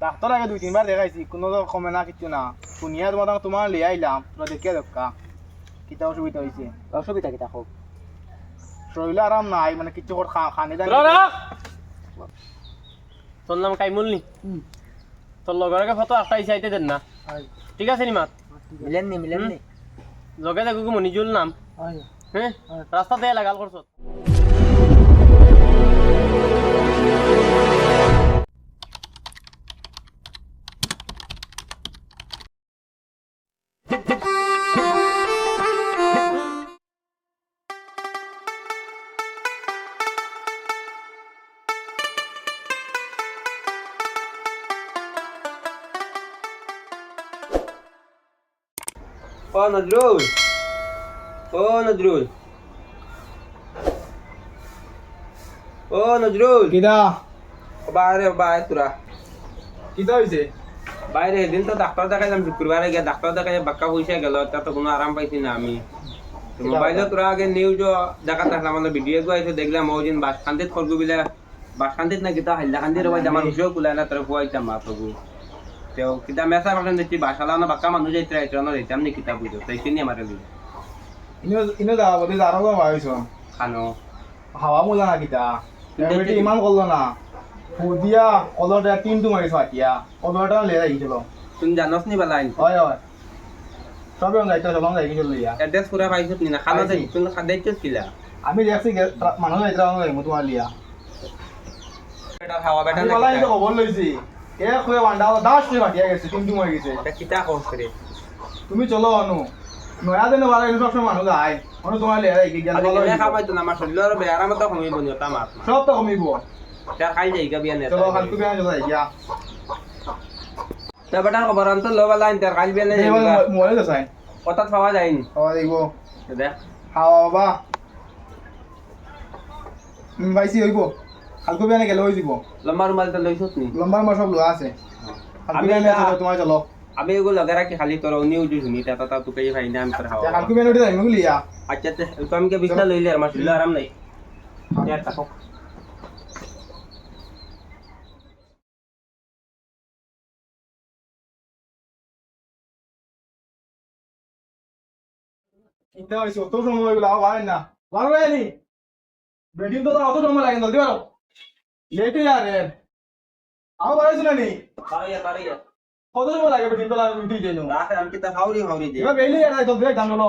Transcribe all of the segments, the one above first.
Doctor আগে দুই তিনবার দেখাইছি কোনো তো কমে না কিছু না। শুনিয়া তোমার তোমার লিয়ে আইলাম তোরা দেখিয়া দেখা কিতা অসুবিধা হয়েছে অসুবিধা কিতা হোক শরীরে আরাম নাই মানে কিছু কর খানি দানি তোর নাম কাইমুল নি? তোর লগর আগে ফটো একটা ইসে আইতে দেন না ঠিক আছে নি মাত? মিলেন নি মিলেন নি? জগে দেখো মনিজুল নাম। হ্যাঁ। রাস্তাতে লাগাল করছ নজরুল ও নজরুল ও নজরুল কিতা বাইরে বাইরে তোরা কিতা হয়েছে বাইরে এদিন তো ডাক্তার দেখাইলাম শুক্রবারে গিয়ে ডাক্তার দেখাই বাক্কা পয়সা গেল তা তো কোনো আরাম পাইছি না আমি মোবাইলে তোরা আগে নিউজ দেখা দেখলাম মানে ভিডিও গো আইছে দেখলাম ওই দিন বাসখান্তিত খরগু বিলে বাসখান্তিত না কিতা রবাই আমার হুশও কুলাই না তোর খুয়াইতাম মা প্রভু তেও কিতা মেসা ভাবেন দেখছি বাসালা না বাক্কা মানুষ যাইতে রাইতে না যাইতাম নি কিতা বুঝো তাই চিনি আমার লিগে ইনো ইনো যাওয়া বলি যারো গো ভাবিছো খানো। হাওয়া মোলা না কিতা? বেটি ইমান করল না। ফুদিয়া কলরটা টিমটো মাৰিছো এতিয়া কলৰটা লিয়ে আহিছিল তুমি জানস নি বালা আইন হয় হয়। চবে যাইতে চলং যাই গেছিল ইয়া এড্রেস পুরা পাইছত নি না? খানা পাইছি। দেই তুমি খাদাইছত কিলা? আমি দেখছি মানুহ যাইতে যাই তোমাৰ লিয়া বেটা খাওয়া বেটা আমি না বলাই কিতা? এ দাস গেছে। গেছে কিতা করছে তুমি চলো অনু নয়া দিনে বালা এনে সবসময় মানুহ যায় অনু তোমাৰ লিয়া যাই গেল খালি খাবাই তো না আমার শরীর আর বেয়ার মতো কমিব নি ওটা মাত সব তো কমিব এটা খাই যাই গা বিয়া নেতা চলো খালটো বেয়া চলো এতিয়া তা বেটার খবর আনতো লো বালা ইন্টার কাল বিয়া নেই মোবাইল চাই কথা পাওয়া যায়নি খাওয়া দিব দেখ খাওয়া বাবা পাইছি হইব। খালটো বেয়া গেলে হৈ যাব? লম্বা রুমাল তো লইছত নি লম্বা লম্বা সব লোৱা আছে। আমি বেয়া এটা- চলো। আমি এগুলো লগে রাখি খালি তোর নিউ জু শুনি তা তা তুকে ভাই না আমি তোর হাওয়া খালটো বেয়া যাই মোক লিয়া আচ্ছা তে আমি কে বিছনা লইলে আমার শরীর আরাম নাই। ইয়ার তাকো। চিন্তা হয়েছে অত সময় হয়ে গেল আবার না। পারো নি বেডিং তো অত সময় লাগে জলদি পারো লেটে আরে আবার পারেছো না? নি পারিয়া পারিয়া কত সময় লাগে বেডিং তো লাগে উঠি যাই রাতে আমি কিতা হাওরি হাওরি যে। এবার বেলি আর জলদি দাম হলো।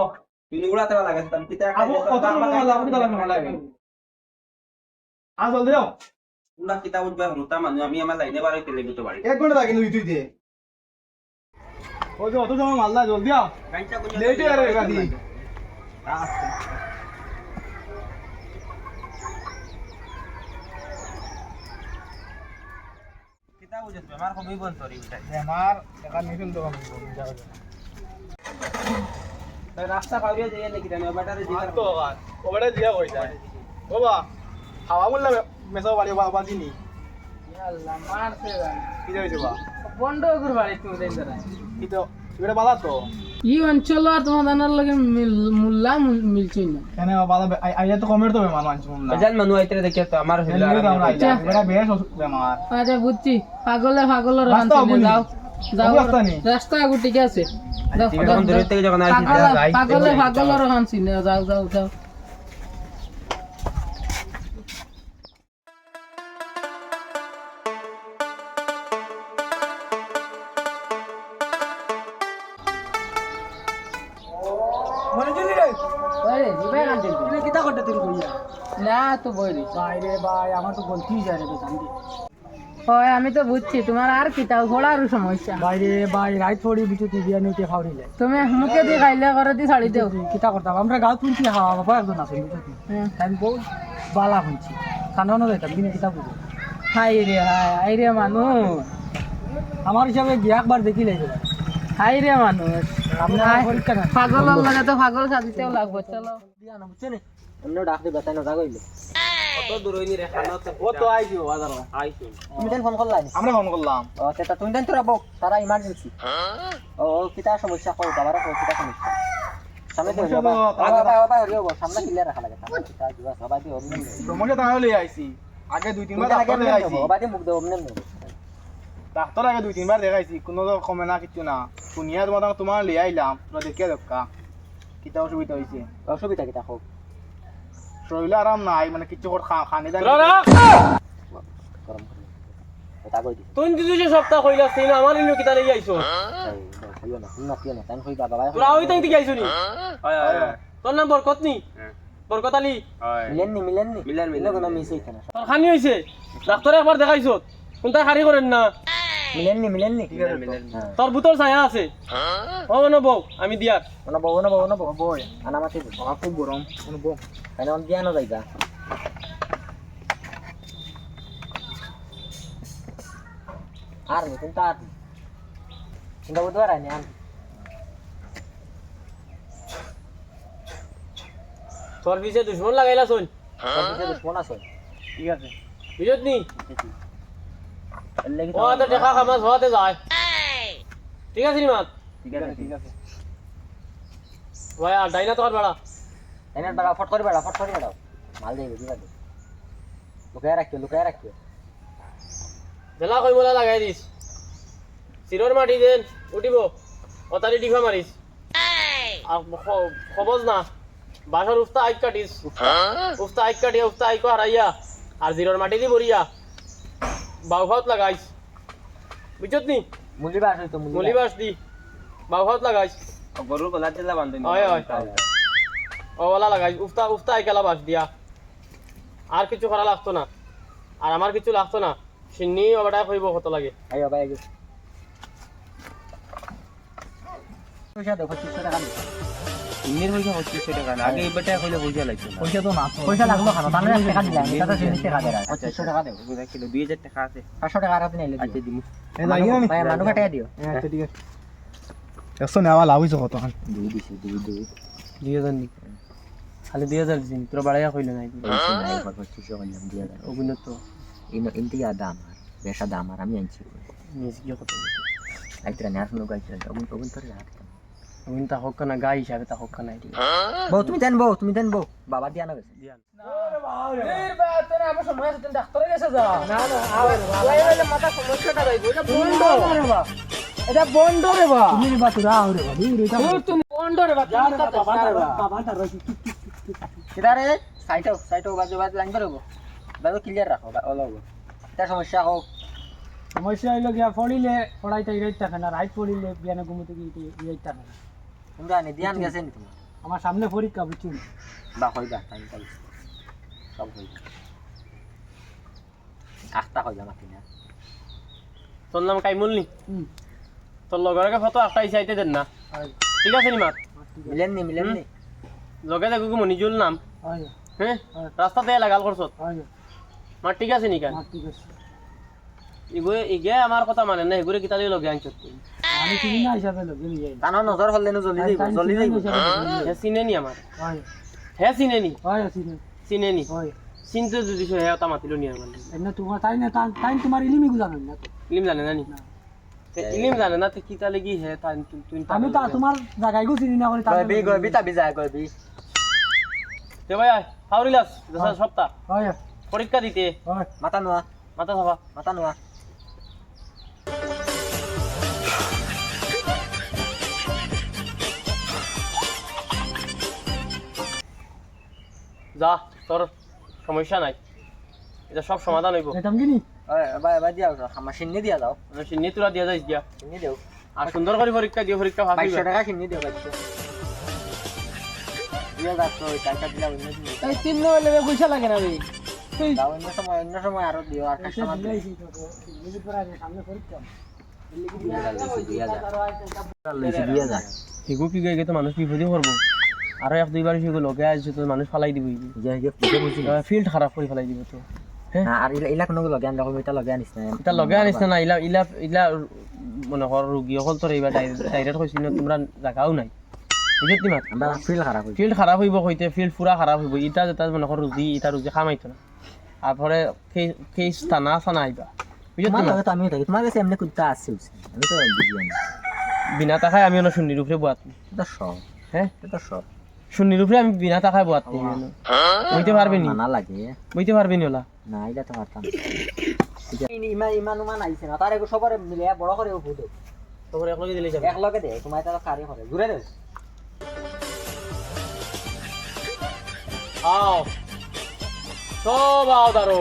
তুমি গুলা তোরা লাগে আমি কিতা আবু কত সময় লাগে কত লাগে লাগে? আ যাও গুলা কিতা উঠবে রুতা মানুষ আমি আমার লাইনে বাড়াইতে লেগে তো বাড়ি। এক ঘণ্টা লাগে কিন্তু তুই দিয়ে ওই যে অত সময় মারলা জলদি আও লেটে আরে গাদি বুঝছ বেমার কমিব তোর নিছিল তো রাস্তা যাইয়া জানো বেটারে কইতা বাবা হাওয়া মুল্লা মেসাও বাড়ি বাবা দিনি কি হইছে বা বন্ধ করে বাড়ি তুমি দেন দাঁড়া কি তো এটা বালা তো ই অঞ্চল আর তোমার দানার লগে মিল- মূল্যা মূল- মিলছই না। কেন বালা আইয়া তো কমের তো বেমান আনছি মুল্লা। বেজান মানুষ আইতে দেখে তো আমার হইল আরাম বেশ বেমার আচ্ছা বুঝছি পাগলে পাগলের রাস্তা। যাও যাও। রাস্তা আগু ঠিক আছে। যাও, যাও। না তো বইরি বাইরে ভাই আমার তো যায় রে হয় আমি তো বুঝছি তোমার আর কি তাও ঘোড়ার সমস্যা। বাইরে বাই রাইত থোড়ি বিটু বিয়া নিতে খাওয়াইলে তুমি মুখে দিয়ে খাইলে করে দিয়ে ছাড়ি দেও। কিতা করতাম? আমরা গাঁও শুনছি হাওয়া বাবা একজন আছে হ্যাঁ। আমি বহু বালা শুনছি কানানো যাইতাম কিনে কিতা বুঝো? হাই রে হাই হাই রে মানুষ। আমার হিসাবে গিয়ে একবার দেখি লাগবে হাই রে মানুষ। না পাগলের লাগে তো পাগল সাজিতেও লাগবে চলো। এমনি ডাক বেতাই নজা কইলে কত দূর হইনি রে খানা তো ও তো আইছি বাজার আইছো তুমি দেন ফোন করলাই আমরা ফোন করলাম। ও সেটা তুমি দেন তোরা বক তারা ইমার্জেন্সি ও ও কিতা সমস্যা কও বাবার কিতা সমস্যা? আগে দুই তিনবার আগে মুখ দেবো ডাক্তার আগে দুই তিনবার দেখাইছি কোনো তো কমে না কিছু না। শুনিয়া তোমার তোমার লিয়ে আইলাম তোমরা দেখিয়া দেখা কিতা অসুবিধা হয়েছে অসুবিধা কিতা হোক শরীরে আরাম নাই মানে কিছু খানি দানি তোরা রাখ। গরম করে এটা কই দি তুই যদি যে সপ্তাহ কইলা সেই আমার ইনো কিতা লাগি আইছো কইও না শুন না কিও না তাই কইবা বাবা তোরা ওই তাই আইছো নি? তোর নাম বরকত নি। বরকত আলী? মিলেন, মিলেন, কোনো মিলেন। মিস না? তোর খানি হইছে ডাক্তারে একবার দেখাইছো? কোনটা খারি করেন না? মিলেননি মিলেননি মিলেন মিলেন হ্যাঁ তোর বুতর ছায়া আছে ও ন বউ আমি দিয়ার ওনা বউ না বউ না বউ বই আনা মাতি দে বাবা খুব গরম কোনো বউ কারণ অন দিয়া না যাইবা আর নি কিন্তু আর কিন্তু বুধবার আনি আন তোর পিছে দুশ্মন লাগাইলা শোন সবকিছু দুশ্মন আছে ঠিক আছে বুঝত নি এর লাগি ও তো দেখা খামাস হওয়াতে যায় ঠিক আছে নি ঠিক আছে ঠিক আছে ভাই আর ডাইনা তোর বেড়া এনে বাড়া ফট করে বাড়া ফট করে বাড়াও মাল দেবে দিবা দে লুকায় রাখিও লুকায় রাখিও জেলা কই মোলা লাগাই দিস চিরর মাটি দেন উঠিব অতারি ডিফা মারিস আর খবজ না বাসর উফতা আইক কাটিস উফতা আইক কাটিয়া উফতা আইক হারাইয়া আর জিরোর মাটি দি বরিয়া বাউভাত লাগাইস। বুঝছত নি? মুলি বাস হইতো মুলি মলি বাস দি। বাউভাত লাগাইস। গরুর গলার দিলা বান্ধি হয় হয় ওলা লাগাইস। উফতা উফতা আইকালা বাস দিয়া। আর কিছু করা লাগতো না। আর আমার কিছু লাগতো না। সিন্নি ওটা কইব কত লাগে। আইও ভাই আইও পয়সা দাও পঁচিশশো টাকা দিও পয়সা পঁচিশশো টাকা না আগে এবারটা হইলে পয়সা লাগতো পয়সা তো না পয়সা লাগল খানো তাহলে টাকা দিলাম এটা তো জিনিস টাকা দেয় পঁচিশশো টাকা দেবো। বুঝা কিলো দুই হাজার টাকা আছে। পাঁচশো টাকা আর আপনি আচ্ছা দিমু। এই ভাই দিও আচ্ছা ঠিক আছে একশো নেওয়া লাভ হয়েছে কত দুই দিছি দুই দুই। দুই হাজার নি খালি দুই হাজার দিন তোর বাড়াইয়া কইলে নাই। পঁচিশশো করলাম দুই হাজার। অভিনয় তো। ইনতে দাম আর বেশা দাম আর আমি আনছি। কত আইতরা নেয়ার শুনো গাইতরা ওগুন ওগুন তোর হাত অভিন তা হোক না গাই হিসাবে তা হোক না এটি বউ তুমি দেন বউ তুমি দেন বউ বাবা দিয়া না গেছে এটা বন্ধ রে বা তুমি বা তোরা আউরে বা তুমি বন্ধ রে বা সেটা রে সাইটো সাইটো বাজু বাজু লাইন করব বাজু ক্লিয়ার রাখো অলগ এটা সমস্যা হোক সমস্যা হইল গিয়া পড়িলে পড়াইতে ইরাইতে থাকে না রাইট পড়িলে বিয়ানে ঘুমোতে গিয়ে ইরাইতে থাকে না তোমরা আনি দিয়ান গেছে নি তোমার আমার সামনে পরীক্ষা বুঝছি বা হইবা টাইম টাইম সব হইবা। আখটা হইবা মাতি না। তোর নাম কাইমুল নি? তোর লগরকে ফটো একটা চাইতে দেন না। ঠিক আছে নি মাত? মিলেন নি মিলেন নি? লগে দেখো মনিজুল নাম। হয়। হ্যাঁ। রাস্তাতে লাগাল করছত হয়। মার ঠিক আছে নি কেন ঠিক আছে। ইগুয়ে ইগে আমার কথা মানে না এগুলো কিতালি লগে আনছত। আমি চিনি না হিসাবে লোক নিয়ে যাই তানো নজর হলে নো জলদি যাইব জলদি যাইব হে চিনে নি আমার হয় হে চিনে নি হয়। চিনি চিনে নি হয় চিনতে যদি হে তা মাতিলো নি আমার এনে তোমার তাই না তাই তোমার ইলিমি গুজানো না ইলিম জানে না নি? ইলিম জানে না তে কিতা লাগি হে তাই তুই আমি তা তোমার জায়গায় গো চিনি না করে তার গবি গবি তাবি যায় গবি তে ভাই হাউরিলাস দশ সপ্তাহ। হয়। পরীক্ষা দিতে। হয়। মাথা নোয়া মাথা সাফা মাথা নোয়া যা তোর সমস্যা নাই। এটা সব সমাধান হইব। এটাম কিনি? ওই বাই বাই দিয়া আমার সিন্নি দিয়া সিন্নি তোরা দিয়া যাইস দিয়া। সিন্নি দেও। আর সুন্দর করে পরীক্ষা দিও পরীক্ষা বাইশশো টাকা সিন্নি দেও বাইশশো। দিয়া যাচ্ছ ওই টাকা দিলা অন্য দিন। এই তিন পয়সা লাগে না রে। তুই দাও অন্য সময় অন্য সময় আরও দিও আর কাস্টমার দিও। তো সামনে পরীক্ষা দুই হাজার হিগু কি গাই তো মানুষ বিপদে করব? আর এক দুইবার সেগুলো লগে আসছে তো মানুষ ফালাই দিব ফিল্ড খারাপ করে ফেলাই দিব তো। না আর ইলা ইলা কোনো লগে আন এটা লগে আনিস না। এটা লগে আনিস না ইলা ইলা ইলা মনে কর রুগী অকল তোর এইবার ডাইরেক্ট কৈছি না তোমরা জাগাও নাই। বুঝত খারাপ ফিল্ড খারাপ হইব কইতে ফিল্ড পুরা খারাপ হইব। ইটা যেটা মনে কর রুগী ইটা রুগী খামাইতো না। তারপরে সেই স্থানা সানা আইবা। বুঝত তোমার লগে তো আমিও থাকি তোমার কাছে এমনি কুত্তা আছে আমি তো বিনা টাকায় আমি শূন্যের উপরে বোয়াত এটা সব হ্যাঁ এটা সব শূন্যের উপরে আমি বিনা টাকায় বোয়াত বইতে পারবি নি? মানা লাগে। বইতে পারবি নি ওলা? না এটা তো পারতাম। ইমান ইমান উমান আহিছে না। তার সবার মিলে বড় করে ফুটো তোমার একলগে দিলে যাবে। একলগে দে তোমার তারা কারে করে। ঘুরে দেও আও। সব আও দাঁড়ো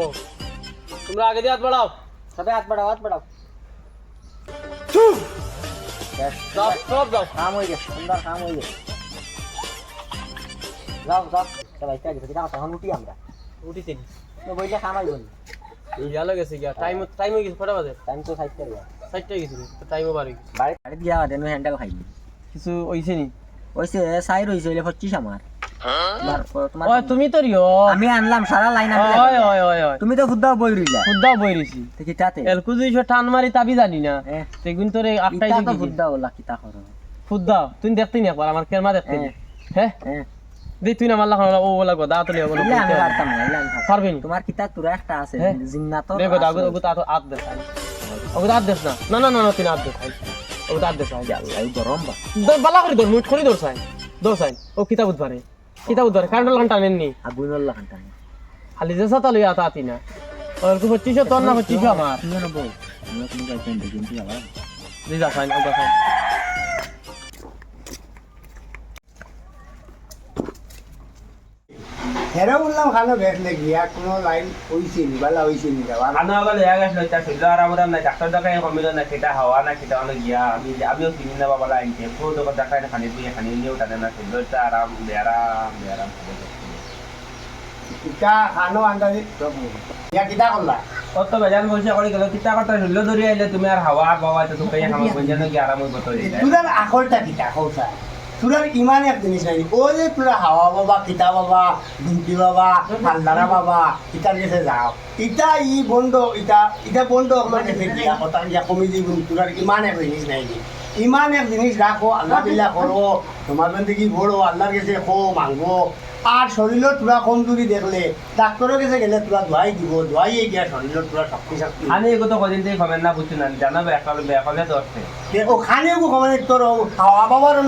তোমরা আগে দিয়ে হাত বাড়াও। সবে হাত বাড়াও হাত বাড়াও। ব্যাস, যাও সব যাও কাম হয়ে গেছে সুন্দর কাম হয়ে গেছে। যাও যাও। সবাই কাজে কিনা তখন উঠি আমরা। উঠিতেন তো বইলে কাম আইব না গেল গেছে গিয়া। টাইম টাইম হয়ে গেছে কটা বাজে? টাইম তো সাইড করে চারটে গেছে টাইমও বাড়ি বাড়ি বাড়ি দিয়া দেন হ্যান্ডেল খাইনি কিছু হইছে নি? ওইসে সাইড হইছে হইলে পঁচিশ আমার। তোমার তোমার ওই তুমি তো রিও আমি আনলাম সারা লাইন আমি ওই ওই ওই ওই তুমি তো খুদ্দাও বই রইলা। খুদ্দাও বই রইছি। দেখি তাতে। এলকু দুইশো টান মারি তাবি জানি না। হ্যাঁ। তেগুন তোরে আটটাই তো দিবি খুদ্দাও লা কিতা করো। খুদ্দাও তুই দেখতে নি একবার আমার কেরমা দেখতে হ্যাঁ? হ্যাঁ। দেখ তুই না মারলা খানা ও বলা দা তো বলো ইলা আমি পারতাম না আমি পারতাম। পারবি নি? তোমার কিতা তুরা একটা আছে হ্যাঁ। জিন্নাত দেখো দাগো ওগো তা তো আত দেখ ওগো আত দেখ না। না না না না তুই আত দেখ ওগো আত দেখ এই গরম বা। দর বালা করে দর মুট করে দর সাই দর সাই ও কিতাব উদ্বারে কিতাব উদ্বারে কারণ লাগান টানেন নি? আগুনের লাগানটা খালি যে সাতা লইয়া তা আতি না। ওর কো পঁচিশশো তোর না পঁচিশশো আমার? তুমি না বল তুমি তুমি গাইছেন দেখুন কি আবার দিদা সাইন ওগো সাইন হেরা বললাম খানো বেসলে গিয়া কোনো লাইন হইছে নি বালা হইছে নি যাওয়ার খানা আবার লেয়া গেছিল এটা শরীর আরাম আরাম নাই ডাক্তার দেখাই কমিল না সেটা হাওয়া না সেটা অনেক গিয়া আমি আমিও চিনি না বাবা লাইনকে পুরো দোকান দেখাই না খানি দিয়ে খানি নিয়েও টানে না শরীরটা আরাম বেয়ারাম বেয়ারাম ইটা খানো আন্দাজি ইয়া কিতা করলা কত বেজান বসে করে গেল কিতা কথা শরীর ধরে আইলে তুমি আর হাওয়া বাবা তো তুমি আমার বঞ্জানো কি আরাম হইব তো তোরার আকলটা কিতা কৌসা তোরার ইমান এক জিনিস নাই ও যে তোরা হাওয়া বাবা কিতা বাবা, ডিম্পি বাবা হালদারা বাবা ইটার কাছে যাও ইটা ই বন্ধ, ইটা ইটা বন্ধ আমার কাছে দিয়া কথা দিয়া কমি দিব তোরার ইমান এক জিনিস নাই ইমান এক জিনিস রাখো আল্লাহ বিল্লাহ করো তোমার বন্ধু ভরো আল্লাহর কাছে খো মাংবো আর শরীরত তোরা কমজুরি দেখলে ডাক্তারের কাছে গেলে তোরা ধোয়াই দিব ধোয়াইয়ে গিয়া শরীরত তোরা শক্তি শক্তি। আমি এগুলো কদিন থেকে খবেন না বুঝছি না জানাবে একালে বেকালে দশতে ও খানে গো কমানে তোর বাবারও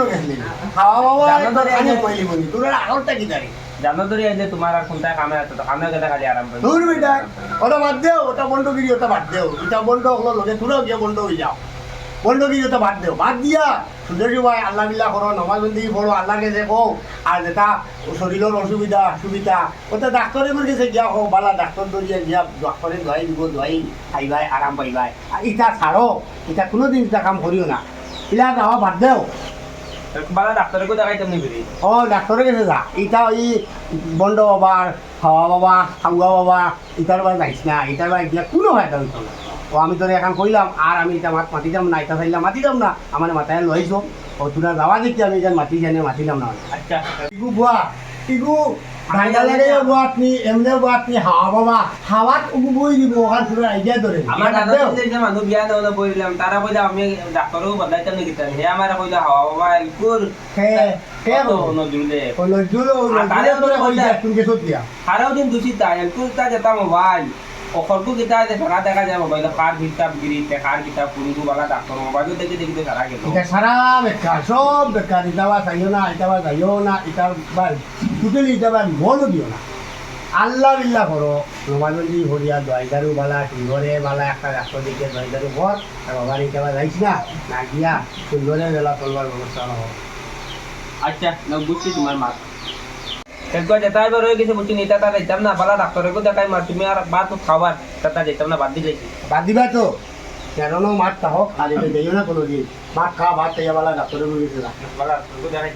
বাবা জানো খানে- কইলি বলি। তোর আগরটা কি দাঁড়ি জানো ধরে আইলে তোমার আর কোনটা কামে আছে তো কামে গেলে খালি আরাম পাবে দূর বেটা ওটা বাদ দেও ওটা বন্ধ গিরি ওটা বাদ দেও এটা বন্ধ হলো লগে তোরাও গিয়ে বন্ধ হয়ে যাও। বন্ধ গিরি ওটা বাদ দেও বাদ দিয়া সুন্দর ভাই আল্লাহ বিল্লাহ করো নমাজ বন্দি পড়ো আল্লাহর কাছে কও আর যেটা শরীরের অসুবিধা সুবিধা ওটা ডাক্তারের কাছে গিয়া হোক বালা ডাক্তার দরিয়া গিয়া ডাক্তারে ধোয়াই দিব ধোয়াই খাইবাই আরাম পাইবাই। আর ইটা ছাড়ো এটা কোনোদিন এটা কাম করিও না। ইলা যাওয়া বাদ দেও বালা ডাক্তারকে দেখাই তুমি বেরি ও ডাক্তারের কাছে যা। ইটা ওই বন্ধ বাবার খাওয়া বাবা খাওয়া বাবা ইটার বার যাইস না ইটার বার গিয়া কোনো হইতো না। ও আমি তোর এখন কইলাম আর আমি এটা মাত মাতিতাম না এটা চাইলাম মাতিতাম না আমার মাথায় লইছো। ও তোরা যাওয়া দেখি আমি যেন মাতি জানে মাতিলাম না আচ্ছা। ইগু বুয়া ইগু ভাইজালারে বুয়া আপনি এমনে বুয়া আপনি হাওয়া বাবা। হাওয়াত উগু বই দিব ওখান তোরা আইডিয়া ধরে। আমার দাদা যে মানুষ বিয়া দেওয়া বইলাম তারা কইলা আমি ডাক্তারও বদলাইতাম নাকি তাই হে আমার কইলা হাওয়া বাবা এলকুর হে হে কত নজরুলে ওই নজরুল ওই আর তারে কইলা- তুমি কে সত্যিয়া সারাও দিন দূষিত তাই এলকুর তা যেটা মোবাইল। অখরকু কিতা আছে সারা দেখা যায় মোবাইল কার কিতাব গিরি কার কিতাব পুরিগু বালা ডাক্তার মোবাইল দেখে দেখি তো সারা গেল। এটা সারা বেকার সব বেকার চাইও না এটা বা যাইও না এটা বা টোটালি বা মনও দিও না। আল্লাহ বিল্লাহ করো নমাজন্দি হরিয়া দয়দারু বালা সুন্দরে বালা একটা রাষ্ট্র দিকে দয়দারু ভর আর বাবার এটা বা যাইস না না গিয়া সুন্দরে বেলা চলবার ব্যবস্থা না আচ্ছা বুঝছি তোমার মাত। একবার যেতে এবার হয়ে গেছে বলছি এটা তা যেতাম না বালা ডাক্তারকে দেখাই মার তুমি আর বাদ খাবার তা যেতাম না বাদ দিলে বাদ দিবা তো কেন মাঠ হোক খালি তো যাইও না কোনো দিন মাঠ খাওয়া ভাত খাইয়া বালা ডাক্তারের দেখাই